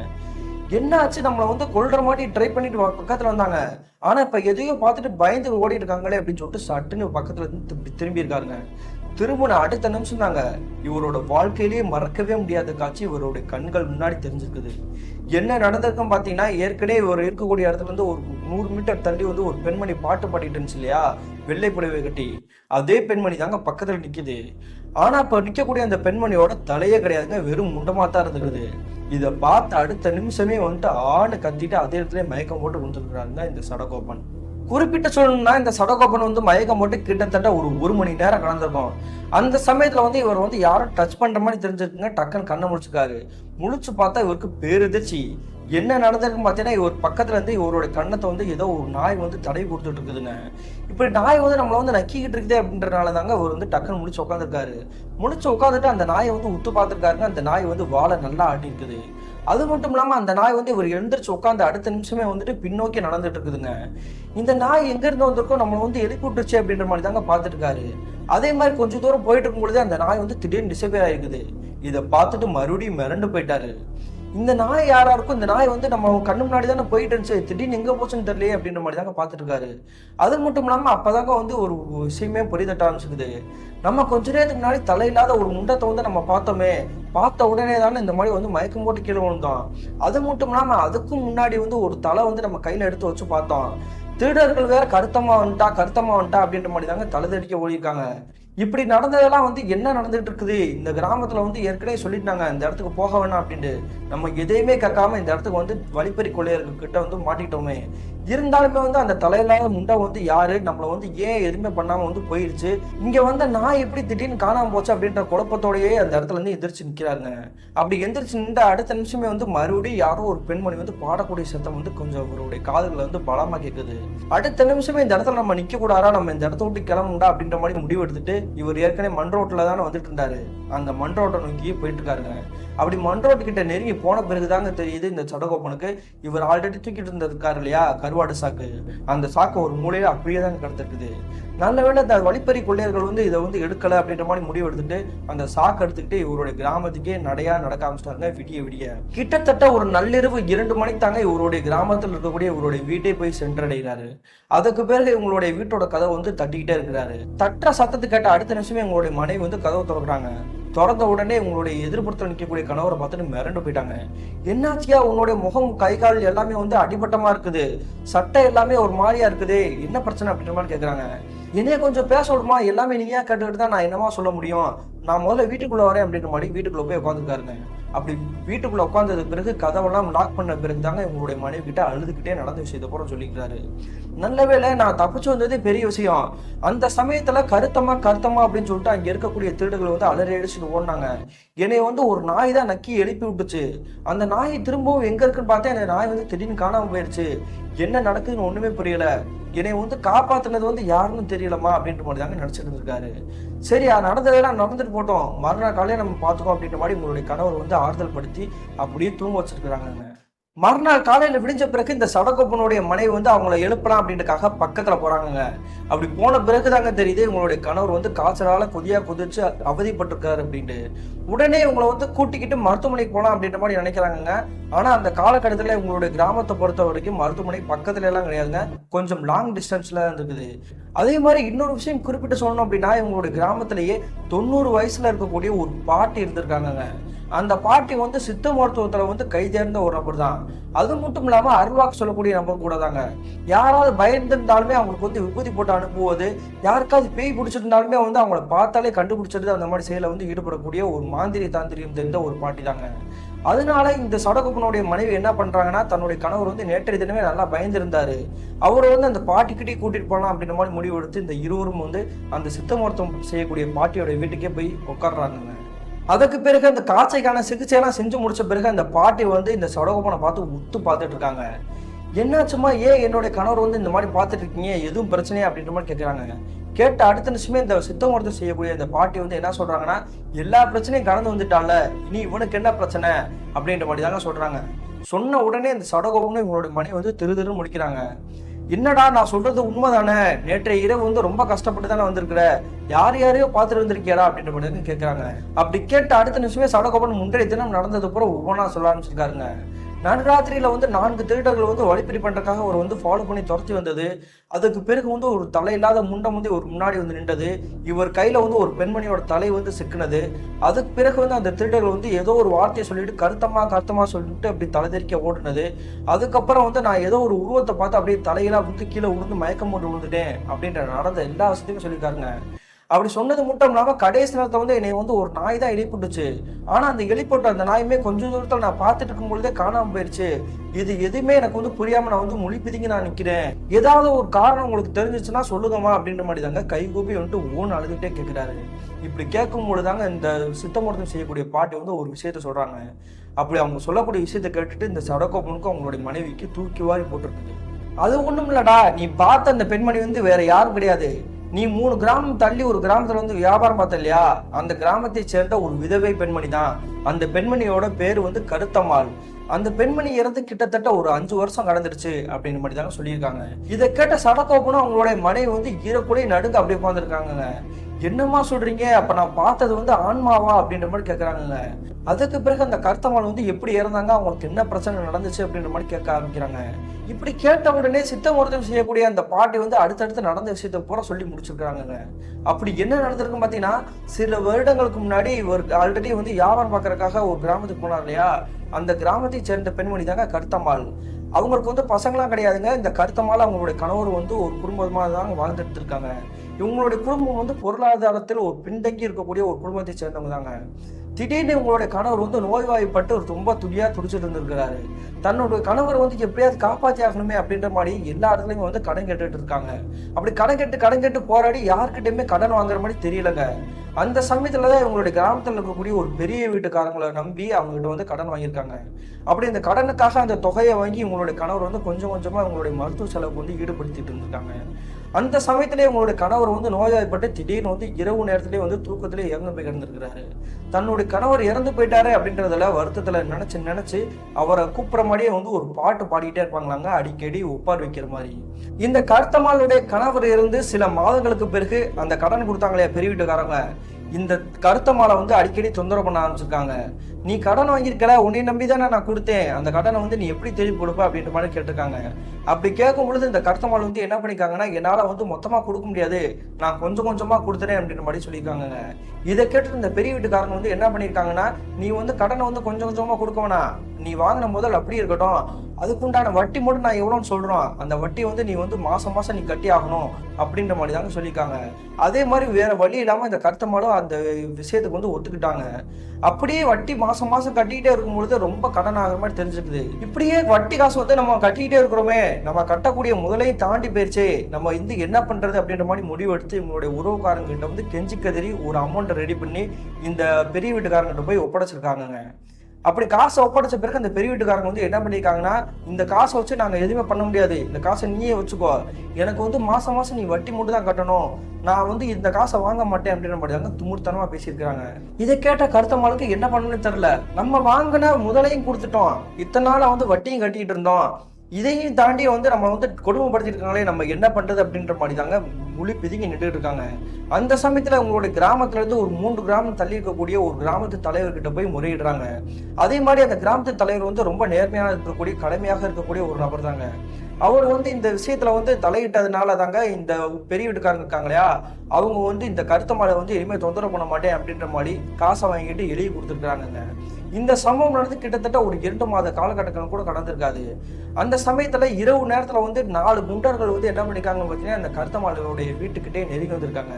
என்னாச்சு? நம்மளை வந்து கொள்ற மாதிரி ட்ரை பண்ணிட்டு பக்கத்துல வந்தாங்க. ஆனா இப்ப எதையோ பார்த்துட்டு பயந்து ஓடிட்டு இருக்காங்களே அப்படின்னு சொல்லிட்டு சட்டுன்னு பக்கத்துல இருந்து திரும்பி இருக்காருங்க. திரும்பின அடுத்த நிமிஷம் தாங்க இவரோட வாழ்க்கையிலேயே மறக்கவே முடியாத காட்சி இவருடைய கண்கள் முன்னாடி தெரிஞ்சிருக்குது. என்ன நடந்திருக்குன்னு பார்த்தீங்கன்னா ஏற்கனவே இவர் இருக்கக்கூடிய இடத்துல வந்து ஒரு நூறு மீட்டர் தள்ளி வந்து ஒரு பெண்மணி பாட்டு பாடிட்டு இருந்துச்சு இல்லையா? வெள்ளை புடவை கட்டி. அதே பெண்மணி தாங்க பக்கத்தில் நிற்குது ஆனால் இப்போ நிற்கக்கூடிய அந்த பெண்மணியோட தலையே கிடையாதுங்க வெறும் முண்டமாக தான் இருந்துக்குது. இதை பார்த்து அடுத்த நிமிஷமே வந்துட்டு ஆணு கத்திட்டு அதே இடத்துல மயக்கம் போட்டு விழுந்துருக்காருங்க இந்த சடகோபன். குறிப்பிட்ட சொல்லணும்னா இந்த சடகோபன் வந்து மயக்கம் போட்டு கிட்டத்தட்ட ஒரு ஒரு மணி நேரம் கலந்துருக்கும் அந்த சமயத்துல வந்து இவர் வந்து யாரும் டச் பண்ற மாதிரி தெரிஞ்சிருக்குங்க. டக்குன்னு கண்ணை முடிச்சுக்காரு முழிச்சு பார்த்தா இவருக்கு பேருதிர்ச்சி என்ன நடந்திருக்குன்னு பார்த்தீங்கன்னா இவர் பக்கத்துல இருந்து இவருடைய கண்ணத்தை வந்து ஏதோ ஒரு நாய் வந்து தடவி கொடுத்துட்டு இருக்குதுங்க. இப்படி நாய் வந்து நம்மளை வந்து நக்கிக்கிட்டு இருக்குதே அப்படின்றனால தாங்க அவர் வந்து டக்குன்னு முழிச்சு உட்காந்துருக்காரு முழிச்சு உட்காந்துட்டு அந்த நாயை வந்து உத்து பார்த்துருக்காருங்க. அந்த நாய் வந்து வாழை நல்லா ஆட்டி இருக்குது அது மட்டும் இல்லாமல் அந்த நாய் வந்து இவர் எழுந்திரிச்சு உட்காந்து அடுத்த நிமிஷமே வந்துட்டு பின்னோக்கி நடந்துட்டு இருக்குதுங்க. இந்த நாய் எங்கேருந்து வந்திருக்கோ நம்மளை வந்து எழுப்பி விட்டுருச்சு அப்படின்ற மாதிரி தாங்க பார்த்துட்டு இருக்காரு அதே மாதிரி கொஞ்சம் தூரம் போயிட்டு இருக்கும் பொழுது அந்த நாய் வந்து திடீர்னு டிசப்பியர் ஆயிருக்குது. இதை பார்த்துட்டு மறுபடியும் மிரண்டு போயிட்டாரு. இந்த நாய் யாரா இருக்கும் இந்த நாய் வந்து நம்ம கண்ணு முன்னாடி தானே போயிட்டு இருந்துச்சு. திடீர்னு எங்க போச்சுன்னு தெரியலையே அப்படின்ற மாதிரி தாங்க பார்த்துட்டு இருக்காரு அது மட்டும் இல்லாம அப்பதாங்க வந்து ஒரு விஷயமே புரிதட்ட ஆரம்பிச்சுக்குது நம்ம கொஞ்ச நேரத்துக்கு முன்னாடி தலையில்லாத ஒரு முண்டத்தை வந்து நம்ம பார்த்தோமே பார்த்த உடனே தானே இந்த மாதிரி வந்து மயக்கம் போட்டு கீழே விழுந்தோம். அது மட்டும் இல்லாம அதுக்கும் முன்னாடி வந்து ஒரு தலை வந்து நம்ம கையில எடுத்து வச்சு பார்த்தோம். திருடர்கள் வேற கருத்தமா வந்துட்டா கருத்தமா வந்துட்டா அப்படின்ற மாதிரி தாங்க தலை தடிக்க ஓடிருக்காங்க இப்படி நடந்ததெல்லாம் வந்து என்ன நடந்துட்டு இருக்குது இந்த கிராமத்துல வந்து ஏற்கனவே சொல்லிட்டாங்க இந்த இடத்துக்கு போக வேணாம் அப்படின்ட்டு. நம்ம எதையுமே கேட்காம இந்த இடத்துக்கு வந்து வழிப்பறி கொள்ளையர்கள் கிட்ட வந்து மாட்டிக்கிட்டோமே. இருந்தாலுமே வந்து அந்த தலையில்லாத முண்டை வந்து யாரு? நம்மள வந்து ஏன் எதுவுமே பண்ணாம வந்து போயிடுச்சு இங்க வந்து நான் எப்படி திடீர்னு காணாம போச்சு அப்படின்ற குழப்பத்தோடயே அந்த இடத்துல இருந்து எந்திரிச்சு நிக்கிறாருங்க. அப்படி எந்திரிச்சு நின்ற அடுத்த நிமிஷமே வந்து மறுபடியும் யாரோ ஒரு பெண்மணி வந்து பாடக்கூடிய சத்தம் வந்து கொஞ்சம் அவருடைய காதுகளை வந்து பலமா கேட்குது. அடுத்த நிமிஷமே இந்த இடத்துல நம்ம நிக்க கூடாதா நம்ம இந்த இடத்த விட்டு கிளம்புண்டா அப்படின்ற மாதிரி முடிவு எடுத்துட்டு இவர் ஏற்கனவே மண் ரோட்ல தானே வந்துட்டு இருந்தாரு. அந்த மண் ரோட்டை நோக்கியே போயிட்டு இருக்காருங்க. அப்படி மண் ரோட்டு கிட்ட நெருங்கி போன பிறகுதாங்க தெரியுது இந்த சடகோப்பனுக்கு. இவர் ஆல்ரெடி தூக்கிட்டு இருந்திருக்காரு இல்லையா? கருவாடு சாக்கு. அந்த சாக்கு ஒரு மூலையில அப்படியே தாங்க கிடந்திருக்குது நல்ல அந்த வழிப்பறி கொள்ளையர்கள் வந்து இதை வந்து எடுக்கல அப்படின்ற மாதிரி முடிவு எடுத்துட்டு அந்த சாக்கு எடுத்துக்கிட்டு இவருடைய கிராமத்துக்கே நடையா நடக்க ஆரம்பிச்சிட்டாங்க விடிய விடிய. கிட்டத்தட்ட ஒரு நள்ளிரவு இரண்டு மணிக்கு தாங்க இவருடைய கிராமத்தில் இருக்கக்கூடிய இவருடைய வீட்டை போய் சென்றடைகிறாரு. அதுக்கு பிறகு இவங்களுடைய வீட்டோட கதவை வந்து தட்டிக்கிட்டே இருக்கிறாரு. தட்டுற சத்தத்தை கேட்ட அடுத்த நிமிஷமே இவங்களுடைய மனைவி வந்து கதவை திறக்கிறாங்க. திறந்த உடனே உங்களுடைய எதிர்ப்புறத்தில் நிற்கக்கூடிய கணவரை பார்த்துட்டு மிரண்டு போயிட்டாங்க. என்னாச்சியா? உன்னுடைய முகம் கை கால் எல்லாமே வந்து அடிபட்டமா இருக்குது. சட்டை எல்லாமே ஒரு மாதிரியா இருக்குது. என்ன பிரச்சனை அப்படின்ற மாதிரி கேட்குறாங்க என்னைய கொஞ்சம் பேச விடுமா? எல்லாமே நீங்க கேட்டுக்கிட்டு தான் நான் என்னமா சொல்ல முடியும். நான் முதல்ல வீட்டுக்குள்ளே வரேன் அப்படின்ற மாதிரி வீட்டுக்குள்ளே போய் உட்காந்துருக்காருங்க அப்படி வீட்டுக்குள்ளே உட்காந்ததுக்கு பிறகு கதவெல்லாம் லாக் பண்ண பிறகு தாங்க இவங்களுடைய மனைவி கிட்ட அழுதுகிட்டே நடந்த விஷயத்தை பூரா சொல்லிக்கிறாரு. நல்ல வேளை நான் தப்பிச்சு வந்ததே பெரிய விஷயம். அந்த சமயத்தில் கருத்தமா கருத்தமா அப்படின்னு சொல்லிட்டு அங்கே இருக்கக்கூடிய திருடுகள் வந்து அலறி அடிச்சுட்டு ஓடினாங்க. என்னை வந்து ஒரு நாய் தான் நக்கி எழுப்பி விட்டுச்சு. அந்த நாய் திரும்பவும் எங்க இருக்குன்னு பார்த்தா அந்த நாய் வந்து திடீர்னு காணாம போயிடுச்சு என்ன நடக்குதுன்னு ஒண்ணுமே புரியல. என்னை வந்து காப்பாத்துனது வந்து யாருன்னு தெரியலமா அப்படின்ற மாதிரி தாங்க நினைச்சிட்டு இருந்திருக்காரு சரி அது நடந்ததெல்லாம் நடந்துட்டு போட்டோம். மறுநாள் காலையே நம்ம பார்த்துக்கோ அப்படின்ற மாதிரி உங்களுடைய கணவர் வந்து ஆறுதல் படுத்தி அப்படியே தூங்க வச்சிருக்கிறாங்க மறுநாள் காலையில விடிஞ்ச பிறகு இந்த சடகோப்பனுடைய மனைவி வந்து அவங்கள எழுப்பலாம் அப்படின்றக்காக பக்கத்துல போகிறாங்க அப்படி போன பிறகு தாங்க தெரியுது இவங்களுடைய கணவர் வந்து காய்ச்சலால கொதியா கொதிச்சு அவதிப்பட்டிருக்காரு அப்படின்ட்டு. உடனே இவங்களை வந்து கூட்டிக்கிட்டு மருத்துவமனைக்கு போகலாம் அப்படின்ற மாதிரி நினைக்கிறாங்கங்க. ஆனா அந்த காலகட்டத்தில் உங்களுடைய கிராமத்தை பொறுத்த வரைக்கும் மருத்துவமனை பக்கத்துல எல்லாம் கிடையாதுங்க. கொஞ்சம் லாங் டிஸ்டன்ஸ்ல இருக்குது. அதே மாதிரி இன்னொரு விஷயம் குறிப்பிட்டு சொல்லணும் அப்படின்னா இவங்களுடைய கிராமத்திலேயே தொண்ணூறு வயசுல இருக்கக்கூடிய ஒரு பாட்டி இருந்திருக்காங்கங்க. அந்த பாட்டி வந்து சித்த மருத்துவத்தில் வந்து கைதேர்ந்த ஒரு நபர் தான். அது மட்டும் இல்லாமல் அருள்வாக்கு சொல்லக்கூடிய நபர் கூட தாங்க. யாராவது பயந்துருந்தாலுமே அவங்களுக்கு வந்து விபூதி போட்டு அனுப்புவது யாருக்காவது பேய் பிடிச்சிருந்தாலுமே வந்து அவங்கள பார்த்தாலே கண்டுபிடிச்சிட்டு அந்த மாதிரி செயலை வந்து ஈடுபடக்கூடிய ஒரு மாந்திரி தாந்திரியம் தெரிந்த ஒரு பாட்டி தாங்க. அதனால இந்த சடகுப்பனுடைய மனைவி என்ன பண்றாங்கன்னா தன்னுடைய கணவர் வந்து நேற்றைய தினமே நல்லா பயந்திருந்தாரு. அவரை வந்து அந்த பாட்டிக்கிட்டே கூட்டிட்டு போகலாம் அப்படின்ற மாதிரி முடிவு எடுத்து இந்த இருவரும் வந்து அந்த சித்த மருத்துவம் செய்யக்கூடிய பாட்டியோட வீட்டுக்கே போய் உட்காடுறாங்க அதுக்கு பிறகு அந்த காய்ச்சைக்கான சிகிச்சையெல்லாம் செஞ்சு முடிச்ச பிறகு அந்த பாட்டி வந்து இந்த சடகோபனை பார்த்து உத்து பார்த்துட்டு இருக்காங்க. என்னாச்சுமா? ஏன் என்னுடைய கணவர் வந்து இந்த மாதிரி பார்த்துட்டு இருக்கீங்க? எதுவும் பிரச்சனையா? அப்படின்ற மாதிரி கேட்குறாங்க கேட்ட அடுத்த நிமிஷமே இந்த சித்த மருத்துவம் செய்யக்கூடிய இந்த பாட்டி வந்து என்ன சொல்றாங்கன்னா எல்லா பிரச்சனையும் கடந்து வந்துட்டால இனி இவனுக்கு என்ன பிரச்சனை? அப்படின்ற மாதிரி தாங்க சொல்றாங்க. சொன்ன உடனே இந்த சடகோபம்னு இவங்களுடைய மனைவி வந்து திரு திரு முடிக்கிறாங்க என்னடா நான் சொல்றது உண்மைதானே? நேற்றைய இரவு வந்து ரொம்ப கஷ்டப்பட்டு தானே வந்திருக்கிற? யார் யாரையோ பார்த்துட்டு வந்திருக்கியாடா அப்படின்ற மாதிரி கேட்குறாங்க அப்படி கேட்ட அடுத்த நிமிஷமே சடகோபன் முன்றைய தினம் நடந்தது பூரா ஒவ்வொன்றா சொல்ல ஆரம்பிச்சிருக்காருங்க நடுராத்திரியில வந்து நான்கு திருடர்கள் வந்து வழிப்பறி பண்ணுறதுக்காக ஒரு வந்து ஃபாலோ பண்ணி துரத்தி வந்தது. அதுக்கு பிறகு வந்து ஒரு தலை இல்லாத முண்டம் வந்து ஒரு முன்னாடி வந்து நின்றது. இவர் கையில் வந்து ஒரு பெண்மணியோட தலை வந்து சிக்கினது. அதுக்கு பிறகு வந்து அந்த திருடர்கள் வந்து ஏதோ ஒரு வார்த்தையை சொல்லிட்டு கருத்தமாக கருத்தமாக சொல்லிட்டு அப்படி தலைதெறிக்க ஓடினது. அதுக்கப்புறம் வந்து நான் ஏதோ ஒரு உருவத்தை பார்த்து அப்படியே தலையெல்லாம் வந்து கீழே விழுந்து மயக்கம் போட்டு விழுந்துட்டேன். அப்படின்ற நடந்த எல்லா வசதியும் சொல்லியிருக்காருங்க. அப்படி சொன்னது மட்டும் இல்லாமல் கடைசி நேரத்தை வந்து என்னை வந்து ஒரு நாய் தான் எழுப்பிட்டுச்சு ஆனால் அந்த எழுப்பிட்ட அந்த நாயுமே கொஞ்சம் தூரத்தில் நான் பார்த்துட்டு இருக்கும் பொழுதே காணாம போயிடுச்சு இது எதுவுமே எனக்கு வந்து புரியாமல் நான் வந்து மொழி பிதிங்கி நான் நிற்கிறேன் ஏதாவது ஒரு காரணம் உங்களுக்கு தெரிஞ்சிச்சுன்னா சொல்லுங்கம்மா அப்படின்ற மாதிரி தாங்க கைகூபி வந்துட்டு ஓன் அழுதுகிட்டே கேட்குறாரு இப்படி கேட்கும் பொழுதுதாங்க இந்த சித்தமூர்த்தம் செய்யக்கூடிய பாட்டி வந்து ஒரு விஷயத்த சொல்கிறாங்க அப்படி அவங்க சொல்லக்கூடிய விஷயத்த கேட்டுட்டு இந்த சடக்கோப்பனுக்கு அவங்களுடைய மனைவிக்கு தூக்கி வாரி போட்டிருக்குது. அது ஒன்றும் இல்லடா நீ பார்த்த அந்த பெண்மணி வந்து வேற யாரும் கிடையாது. நீ மூணு கிராமம் தள்ளி ஒரு கிராமத்துல வந்து வியாபாரம் பார்த்த இல்லையா அந்த கிராமத்தை சேர்ந்த ஒரு விதவை பெண்மணி தான். அந்த பெண்மணியோட பேர் வந்து கருத்தம்மாள். அந்த பெண்மணி இறந்து கிட்டத்தட்ட ஒரு அஞ்சு வருஷம் கடந்துருச்சு அப்படின்னு மட்டும் தாங்க சொல்லியிருக்காங்க. இதை கேட்ட சடக்கோப்பனும் அவங்களுடைய மனைவி வந்து ஈரக்கூட நடுங்க அப்படியே உட்காந்துருக்காங்க என்னம்மா சொல்றீங்க? அப்ப நான் பார்த்தது வந்து ஆன்மாவா அப்படின்ற மாதிரி கேட்கறாங்கல்ல அதுக்கு பிறகு அந்த கர்த்தமான் வந்து எப்படி இறந்தாங்க? அவங்களுக்கு என்ன பிரச்சனை நடந்துச்சு அப்படின்ற மாதிரி கேட்க ஆரம்பிக்கிறாங்க. இப்படி கேட்ட உடனே சித்த மருத்துவம் செய்யக்கூடிய அந்த பாட்டி வந்து அடுத்தடுத்து நடந்த விஷயத்த பூரா சொல்லி முடிச்சிருக்கிறாங்க அப்படி என்ன நடந்திருக்குன்னு பார்த்தீங்கன்னா சில வருடங்களுக்கு முன்னாடி இவர் ஆல்ரெடி வந்து வியாபாரம் பார்க்கறதுக்காக ஒரு கிராமத்துக்கு போனார் இல்லையா? அந்த கிராமத்தை சேர்ந்த பெண்மணி தாங்க கர்த்தம்மாள். அவங்களுக்கு வந்து பசங்களாம் கிடையாதுங்க. இந்த கருத்தமால அவங்களுடைய கணவர் வந்து ஒரு குடும்பமாக தான் வாழ்ந்துட்டு இருக்காங்க இவங்களுடைய குடும்பம் வந்து பொருளாதாரத்தில் ஒரு பின்தங்கி இருக்கக்கூடிய ஒரு குடும்பத்தை சேர்ந்தவங்க தாங்க. திடீர்னு உங்களுடைய கணவர் வந்து நோய்வாய்ப்பட்டு ஒரு ரொம்ப துடியா துடிச்சிட்டு இருந்திருக்கிறாரு. தன்னுடைய கணவர் வந்து எப்படியாவது காப்பாற்றி ஆகணுமே அப்படின்ற மாதிரி எல்லா இடத்துலையுமே வந்து கடன் கேட்டுட்டு இருக்காங்க. அப்படி கடன் கேட்டு கடன் கேட்டு போராடி யார்கிட்டயுமே கடன் வாங்குற மாதிரி தெரியலங்க. அந்த சமயத்துல தான் இவங்களுடைய கிராமத்தில் இருக்கக்கூடிய ஒரு பெரிய வீட்டுக்காரங்களை நம்பி அவங்க கிட்ட வந்து கடன் வாங்கியிருக்காங்க. அப்படி இந்த கடனுக்காக அந்த தொகையை வாங்கி இவங்களுடைய கணவர் வந்து கொஞ்சம் கொஞ்சமா இவங்களுடைய மருத்துவ செலவுக்கு வந்து ஈடுபடுத்திட்டு இருந்திருக்காங்க. அந்த சமயத்திலே உங்களுடைய கணவர் வந்து நோய்வாய்ப்பட்டு திடீர்னு வந்து இரவு நேரத்திலே வந்து தூக்கத்திலே இறந்து போய் கிடந்திருக்கிறாரு. தன்னுடைய கணவர் இறந்து போயிட்டாரு அப்படின்றதுல வருத்தத்துல நினைச்சு நினைச்சு அவரை கூப்பிட்ற மாதிரியே வந்து ஒரு பாட்டு பாடிக்கிட்டே இருப்பாங்களாங்க. அடிக்கடி ஒப்பார் வைக்கிற மாதிரி. இந்த கருத்தம்மாளுடைய கணவர் இருந்து சில மாதங்களுக்கு பிறகு அந்த கடன் கொடுத்தாங்களே பெரிய வீட்டுக்காரங்க இந்த கருத்தம்மாளை வந்து அடிக்கடி தொந்தரவு பண்ண ஆரம்பிச்சிருக்காங்க. நீ கடன் வாங்கியிருக்கல உன்னை நம்பி தானே நான் கொடுத்தேன். அந்த கடனை வந்து நீ எப்படி திருப்பி கொடுப்ப அப்படின்ற மாதிரி கேட்டிருக்காங்க. அப்படி கேட்கும் பொழுது இந்த மாலை வந்து என்ன பண்ணியிருக்காங்கன்னா என்னால் வந்து மொத்தமாக கொடுக்க முடியாது. நான் கொஞ்சம் கொஞ்சமாக கொடுத்துறேன் அப்படின்ற மாதிரி சொல்லியிருக்காங்க. இதை கேட்டு இந்த பெரிய வீட்டுக்காரங்க வந்து என்ன பண்ணியிருக்காங்கன்னா நீ வந்து கடனை வந்து கொஞ்சம் கொஞ்சமாக கொடுக்க வேணாம். நீ வாங்கின முதல் அப்படி இருக்கட்டும். அதுக்குண்டான வட்டி மட்டும் நான் எவ்வளோன்னு சொல்கிறோம் அந்த வட்டி வந்து நீ வந்து மாதம் மாதம் நீ கட்டி ஆகணும் அப்படின்ற மாதிரி தாங்க சொல்லியிருக்காங்க. அதே மாதிரி வேறு வழி இல்லாமல் இந்த கருத்த மாலும் அந்த விஷயத்துக்கு வந்து ஒத்துக்கிட்டாங்க. அப்படியே வட்டி மாசம் மாசம் கட்டிக்கிட்டே இருக்கும் பொழுது ரொம்ப கடன் ஆகிற மாதிரி தெரிஞ்சுக்குது. இப்படியே வட்டி காசு வந்து நம்ம கட்டிக்கிட்டே இருக்கிறோமே நம்ம கட்டக்கூடிய முதலையும் தாண்டி போயிருச்சே நம்ம வந்து என்ன பண்றது அப்படின்ற மாதிரி முடிவு எடுத்து இவங்களுடைய உறவுக்காரங்கிட்ட வந்து கெஞ்சி கதறி ஒரு அமௌண்ட்டை ரெடி பண்ணி இந்த பெரிய வீட்டுக்காரங்கிட்ட போய் ஒப்படைச்சிருக்காங்கங்க. அப்படி காசை ஒப்படைச்ச பிறகு அந்த பெரிய வீட்டுக்காரங்க வந்து என்ன பண்ணியிருக்காங்கன்னா இந்த காசை வச்சு நாங்கள் எதுவுமே பண்ண முடியாது. இந்த காசை நீயே வச்சுக்கோ. எனக்கு வந்து மாசம் மாசம் நீ வட்டி மட்டும் தான் கட்டணும். நான் வந்து இந்த காசை வாங்க மாட்டேன் அப்படின்னு மாதிரி தாங்க துமுறுத்தனமா பேசியிருக்கிறாங்க. இதை கேட்ட கருத்தமாளுக்கு என்ன பண்ணணும்னு தெரியல. நம்ம வாங்கின முதலையும் கொடுத்துட்டோம். இத்தனை நாளா வந்து வட்டியும் கட்டிட்டு இருந்தோம். இதையும் தாண்டி வந்து நம்ம வந்து கொடுமைப்படுத்திட்டு இருக்காங்களே நம்ம என்ன பண்றது அப்படின்ற மாதிரி தாங்க முழி பிதுங்கி நின்றுட்டு இருக்காங்க. அந்த சமயத்துல உங்களுடைய கிராமத்துல இருந்து ஒரு மூன்று கிராமம் தள்ளி இருக்கக்கூடிய ஒரு கிராமத்து தலைவர்கிட்ட போய் முறையிடுறாங்க. அதே மாதிரி அந்த கிராமத்து தலைவர் வந்து ரொம்ப நேர்மையாக இருக்கக்கூடிய கடமையாக இருக்கக்கூடிய ஒரு நபர் தாங்க அவர் வந்து இந்த விஷயத்துல வந்து தலையிட்டதுனால தாங்க இந்த பெரிய வீட்டுக்காரங்க இருக்காங்க இல்லையா? அவங்க வந்து இந்த கருத்த மாலை வந்து இனிமேல் தொந்தரவு பண்ண மாட்டேன் அப்படின்ற மாதிரி காசை வாங்கிட்டு எழுதி கொடுத்துருக்குறாங்கங்க. இந்த சம்பவம் நடந்து கிட்டத்தட்ட ஒரு இரண்டு மாத காலகட்டங்கள் கூட கடந்திருக்காது. அந்த சமயத்துல இரவு நேரத்துல வந்து நாலு குண்டர்கள் வந்து என்ன பண்ணிக்காங்கன்னு பார்த்தீங்கன்னா அந்த கருத்தமாளுடைய வீட்டுக்கிட்டே நெருங்கி வந்திருக்காங்க.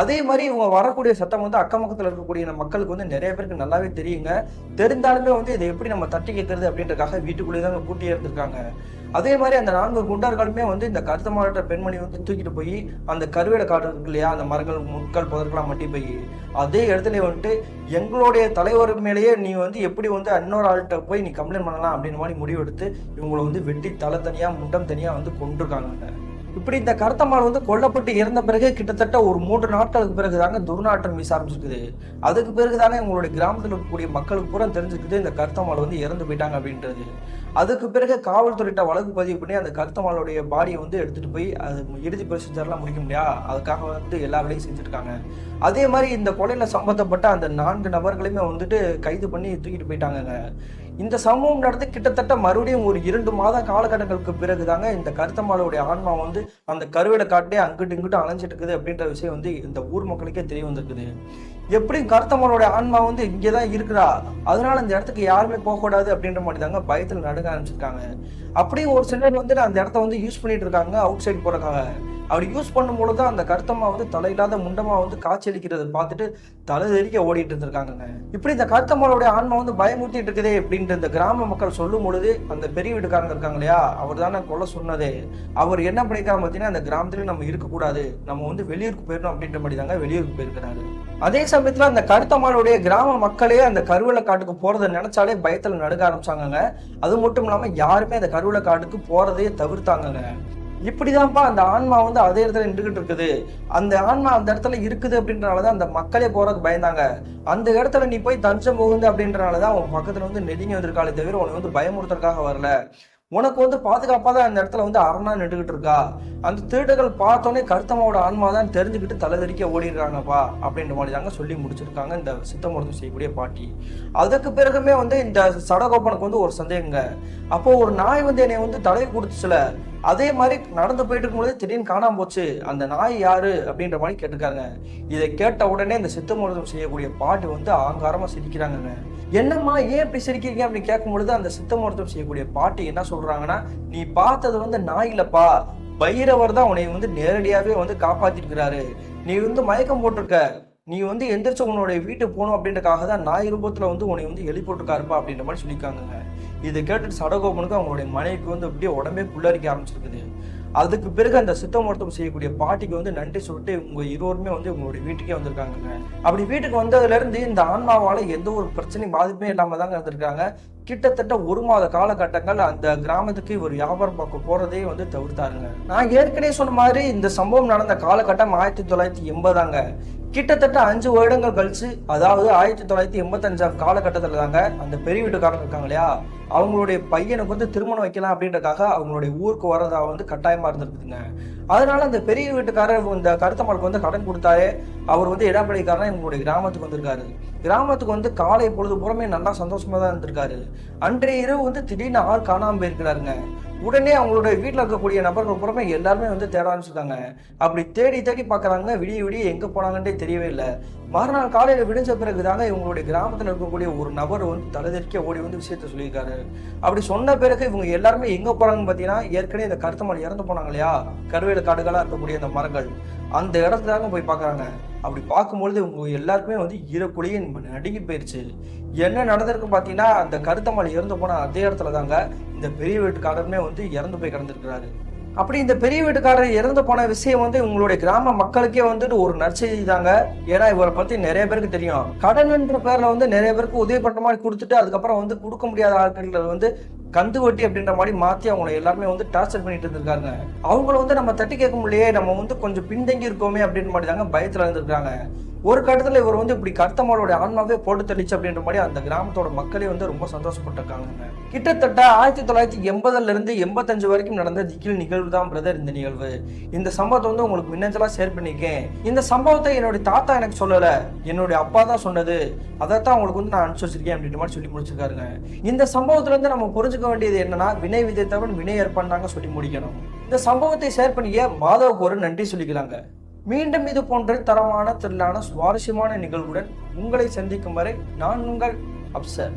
அதே மாதிரி இவங்க வரக்கூடிய சத்தம் வந்து அக்கம் பக்கத்தில் இருக்கக்கூடிய மக்களுக்கு வந்து நிறைய பேருக்கு நல்லாவே தெரியுங்க. தெரிந்தாலுமே வந்து இதை எப்படி நம்ம தட்டி கேட்கறது அப்படின்றக்காக வீட்டுக்குள்ளேயே தான் பூட்டி இருந்திருக்காங்க. அதே மாதிரி அந்த நான்கு குண்டர்களுமே வந்து இந்த கருத்த மாவட்ட பெண்மணி வந்து தூக்கிட்டு போய் அந்த கருவேட காடு இருக்கு இல்லையா அந்த மரங்கள் முட்கள் புதற்கெல்லாம் மட்டி போய் அதே இடத்துல வந்துட்டு எங்களுடைய தலைவர் மேலேயே நீ வந்து எப்படி வந்து இன்னொரு ஆள்கிட்ட போய் நீ கம்ப்ளைண்ட் பண்ணலாம் அப்படின்னு மாதிரி முடிவெடுத்து இவங்களை வந்து வெட்டி தலை தனியா முண்டம் தனியா வந்து கொண்டிருக்காங்க இப்படி இந்த கருத்தம்மாள் வந்து கொல்லப்பட்டு இறந்த பிறகு கிட்டத்தட்ட ஒரு மூன்று நாட்களுக்கு பிறகு தாங்க துர்நாற்றம் வீச ஆரம்பிச்சிருக்குது. அதுக்கு பிறகு தானே உங்களுடைய கிராமத்தில் இருக்கக்கூடிய மக்களுக்கு பூரா தெரிஞ்சுக்குது இந்த கருத்தம்மாள் வந்து இறந்து போயிட்டாங்க அப்படின்றது. அதுக்கு பிறகு காவல்துறையிட்ட வழக்கு பதிவு பண்ணி அந்த கருத்தம்மாளுடைய பாடியை வந்து எடுத்துகிட்டு போய் அது இறுதி ப்ரொசீஜர்லாம் முடிக்க முடியா? அதுக்காக வந்து எல்லா வேலையும் செஞ்சுருக்காங்க. அதே மாதிரி இந்த கொலையில் சம்மந்தப்பட்ட அந்த நான்கு நபர்களையுமே வந்துட்டு கைது பண்ணி தூக்கிட்டு போயிட்டாங்கங்க. இந்த சம்பவம் நடந்து கிட்டத்தட்ட மறுபடியும் ஒரு இரண்டு மாத காலகட்டங்களுக்கு பிறகு தாங்க இந்த கருத்தம்மாளுடைய ஆன்மா வந்து அந்த கருவேல காட்டிலே அங்கிட்டு இங்கிட்டு அலைஞ்சிட்டு இருக்குது அப்படின்ற விஷயம் வந்து இந்த ஊர் மக்களுக்கே தெரிய வந்திருக்குது. எப்படி கருத்தம்மாளுடைய ஆன்மா வந்து இங்கே தான் இருக்கிறா. அதனால இந்த இடத்துக்கு யாருமே போகக்கூடாது அப்படின்ற மாதிரி தாங்க பயத்தில் நடுங்க ஆரம்பிச்சிருக்காங்க. அப்படியே ஒரு சிலர் வந்து அந்த இடத்த வந்து யூஸ் பண்ணிட்டு இருக்காங்க அவுட் சைடு போறதுக்காக. அப்படி யூஸ் பண்ணும்பொழுது தான் அந்த கருத்தம்மா வந்து தலையில்லாத முண்டமா வந்து காய்ச்சலிக்கிறத பார்த்துட்டு தலை தெறிக்க ஓடிட்டு இருந்திருக்காங்கங்க. இப்படி இந்த கருத்தம்மாளுடைய ஆன்மா வந்து பயமுறுத்திட்டு இருக்குதே அப்படின்ட்டு இந்த கிராம மக்கள் சொல்லும் பொழுது அந்த பெரிய வீட்டுக்காரங்க இருக்காங்க இல்லையா அவர் தானே கொலை சொன்னதே. அவர் என்ன பண்ணிருக்காங்க பார்த்தீங்கன்னா அந்த கிராமத்துல நம்ம இருக்கக்கூடாது. நம்ம வந்து வெளியூருக்கு போயிடணும் அப்படின்ற மாதிரி தாங்க வெளியூருக்கு போயிருக்கிறாரு. அதே சமயத்துல அந்த கருத்தம்மாளுடைய கிராம மக்களே அந்த கருவேல காட்டுக்கு போறதை நினைச்சாலே பயத்துல நடுக்க ஆரம்பிச்சாங்க அது மட்டும் இல்லாம யாருமே அந்த கருவேல காட்டுக்கு போறதையே தவிர்த்தாங்கங்க. இப்படிதான்ப்பா அந்த ஆன்மா வந்து அதே இடத்துல நின்றுகிட்டு இருக்குது. அந்த ஆன்மா அந்த இடத்துல இருக்குது அப்படின்றனாலதான் அந்த மக்களே போறதுக்கு பயந்தாங்க. அந்த இடத்துல நீ போய் தஞ்சம் போகுது அப்படின்றனாலதான் உன் பக்கத்துல வந்து நெருங்கி வந்திருக்காளே தவிர உனக்கு வந்து பயமுறுத்துறதுக்காக வரல. உனக்கு வந்து பாதுகாப்பாக தான் அந்த இடத்துல வந்து அரணா நின்றுகிட்டு இருக்கா? அந்த திருடர்கள் பார்த்தோன்னே கருத்தமாவோட ஆன்மா தான் தெரிஞ்சுக்கிட்டு தலைதறிக்க ஓடிடுறாங்கப்பா அப்படின்ற மாதிரி தாங்க சொல்லி முடிச்சிருக்காங்க இந்த சித்தமருத்துவம் செய்யக்கூடிய பாட்டி. அதுக்கு பிறகுமே வந்து இந்த சடகோப்பனுக்கு வந்து ஒரு சந்தேகங்க. அப்போ ஒரு நாய் வந்து என்னை வந்து தலையை கொடுத்துச்சுல அதே மாதிரி நடந்து போயிட்டு இருக்கும்போது திடீர்னு காணாம போச்சு. அந்த நாய் யாரு? அப்படின்ற மாதிரி கேட்டிருக்காங்க. இதை கேட்ட உடனே இந்த சித்த மருத்துவம் செய்யக்கூடிய பாட்டு வந்து ஆங்காரமா சிரிக்கிறாங்கங்க. என்னம்மா ஏன் இப்படி சிரிக்கிறீங்க? அப்படின்னு கேட்கும் பொழுது அந்த சித்த மருத்துவம் செய்யக்கூடிய பாட்டி என்ன சொல்றாங்கன்னா நீ பார்த்தது வந்து நாய் இல்லப்பா. பைரவர் தான் உன்னை வந்து நேரடியாவே வந்து காப்பாத்திருக்கிறாரு. நீ வந்து மயக்கம் போட்டிருக்க. நீ வந்து எந்திரிச்சு உன்னுடைய வீட்டுக்கு போகணும் அப்படின்றக்காக தான் நாய் ரூபத்தில் வந்து உன்னை வந்து எழுதி போட்டிருக்காருப்பா அப்படின்ற மாதிரி சொல்லியிருக்காங்க இதை கேட்டுட்டு சடகோபனுக்கு அவங்களுடைய மனைவிக்கு வந்து அப்படியே உடம்பே புல்லரிக்க ஆரம்பிச்சிருக்குது. அதுக்கு பிறகு அந்த சித்த மருத்துவம் செய்யக்கூடிய பாட்டிக்கு வந்து நன்றி சொல்லிட்டு உங்க இருவருமே வந்து உங்களுடைய வீட்டுக்கே வந்திருக்காங்க அப்படி வீட்டுக்கு வந்ததுல இருந்து இந்த ஆன்மாவால எந்த ஒரு பிரச்சனையும் பாதிப்புமே இல்லாம தாங்க இருந்திருக்காங்க. கிட்டத்தட்ட ஒரு மாத காலகட்டங்கள் அந்த கிராமத்துக்கு இவர் வியாபாரம் பார்க்க போறதே வந்து தவிர்த்தாருங்க. நான் ஏற்கனவே சொன்ன மாதிரி இந்த சம்பவம் நடந்த காலகட்டம் ஆயிரத்தி தொள்ளாயிரத்தி எண்பதாங்க. கிட்டத்தட்ட அஞ்சு வருடங்கள் கழிச்சு அதாவது ஆயிரத்தி தொள்ளாயிரத்தி எண்பத்தஞ்சாம் காலகட்டத்தில் தாங்க அந்த பெரிய வீட்டுக்காரங்க இருக்காங்க இல்லையா? அவங்களுடைய பையனுக்கு வந்து திருமணம் வைக்கலாம் அப்படின்றக்காக அவங்களுடைய ஊருக்கு வரதா வந்து கட்டாயமா இருந்திருக்குதுங்க. அதனால அந்த பெரிய வீட்டுக்காரர் இந்த கருத்தம்மாளுக்கு வந்து கடன் கொடுத்தாரு. அவர் வந்து இடப்படைக்காரனா எங்களுடைய கிராமத்துக்கு வந்திருக்காரு. கிராமத்துக்கு வந்து காலை பொழுது புறமே நல்லா சந்தோஷமா தான் இருந்திருக்காரு. அன்றைய இரவு வந்து திடீர்னு ஆள் காணாமல் போயிருக்கிறாருங்க. உடனே அவங்களோட வீட்டில் இருக்கக்கூடிய நபர்கள் புறமே எல்லாருமே வந்து தேட ஆரம்பிச்சிருக்காங்க. அப்படி தேடி தேடி பார்க்குறாங்க விடிய விடிய எங்கே போனாங்கன்றே தெரியவே இல்லை. மறுநாள் காலையில் விடிஞ்ச பிறகு தாங்க இவங்களுடைய கிராமத்தில் இருக்கக்கூடிய ஒரு நபர் வந்து தலைதெறிக்க ஓடி வந்து விஷயத்த சொல்லியிருக்காரு. அப்படி சொன்ன பிறகு இவங்க எல்லாருமே எங்கே போகிறாங்கன்னு பார்த்தீங்கன்னா ஏற்கனவே இந்த கருத்தமலை இறந்து போனாங்க இல்லையா? கருவேல காடுகளாக இருக்கக்கூடிய அந்த மரங்கள். அந்த இடத்துல தாங்க போய் பார்க்குறாங்க அப்படி பார்க்கும்பொழுது இவங்க எல்லாருக்குமே வந்து ஈரக்குழியே நடுங்கி போயிருச்சு. என்ன நடந்திருக்கு பார்த்தீங்கன்னா அந்த கருத்தமலை இறந்து போன அதே இடத்துல தாங்க இந்த பெரிய வீட்டுக்காரருமே வந்து இறந்து போய் கிடந்திருக்கிறாரு. அப்படி இந்த பெரிய வீட்டுக்காரர் இறந்து போன விஷயம் வந்து உங்களுடைய கிராம மக்களுக்கே வந்துட்டு ஒரு நற்செய்தி தாங்க. ஏன்னா இவரை பத்தி நிறைய பேருக்கு தெரியும். கடன்ன்ற பேர்ல வந்து நிறைய பேருக்கு உதவி பண்ற மாதிரி கொடுத்துட்டு அதுக்கப்புறம் வந்து கொடுக்க முடியாத ஆட்கள் வந்து கந்து வட்டி அப்படின்ற மாதிரி மாத்தி அவங்கள எல்லாருமே வந்து டார்ச்சர் பண்ணிட்டு இருந்திருக்காங்க. அவங்கள வந்து நம்ம தட்டி கேட்க முடியலையே நம்ம வந்து கொஞ்சம் பின்தங்கி இருக்கோமே அப்படின்ற மாதிரி தாங்க பயத்துல இருந்திருக்காங்க. ஒரு கட்டத்துல இவர் வந்து இப்படி கர்த்தமாவோட ஆன்மாவே போட்டு தெளிச்சு அப்படின்ற மாதிரி அந்த கிராமத்தோட மக்களே வந்து ரொம்ப சந்தோஷப்பட்டிருக்காங்க கிட்டத்தட்ட ஆயிரத்தி தொள்ளாயிரத்தி எண்பதுல இருந்து எண்பத்தஞ்சு வரைக்கும் நடந்த திகில் நிகழ்வு தான் பிரதர் இந்த நிகழ்வு. இந்த சம்பவத்தை வந்து உங்களுக்கு மின்னஞ்சலா ஷேர் பண்ணிருக்கேன். இந்த சம்பவத்தை என்னுடைய தாத்தா எனக்கு சொல்லல என்னுடைய அப்பா தான் சொன்னது. அதைத்தான் உங்களுக்கு வந்து நான் அனுப்பிச்சு வச்சிருக்கேன் அப்படின்ற மாதிரி சொல்லி முடிச்சிருக்காருங்க. இந்த சம்பவத்துல இருந்து நம்ம புரிஞ்சுக்க வேண்டியது என்னன்னா வினை விதைத்தவன் வினை ஏற்பாண்டாங்க சொல்லி முடிக்கணும். இந்த சம்பவத்தை ஷேர் பண்ணிய மாதவுக்கு ஒரு நன்றி சொல்லிக்கலாங்க. மீண்டும் இது போன்ற தரமான திரளான சுவாரஸ்யமான நிகழ்வுடன் உங்களை சந்திக்கும் வரை நான் உங்கள் அப்சர்.